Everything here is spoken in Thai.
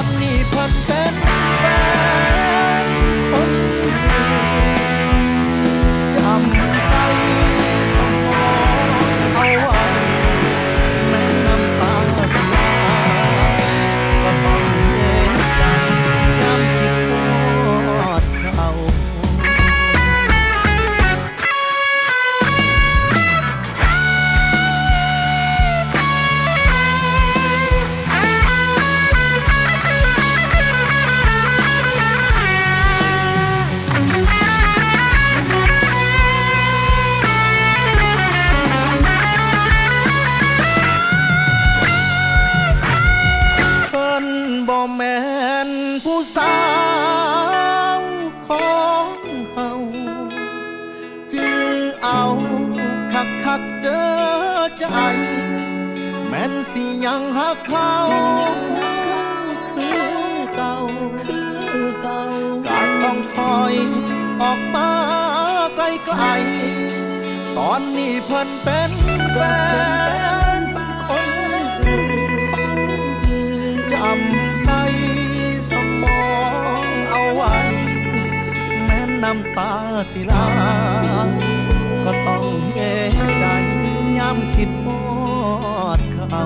อนนี้เพิ่นเป็น สาวของเฮาจือเอาคักคักเด้อใจ แม่นสิยังหักเขาคือเก่าคือเก่าการต้องถอยออกมาไกลๆตอนนี้เพิ่นเป็นแฟน น้ำตาสิลา ก็ต้องเห็นใจย้ำคิดมอดเขา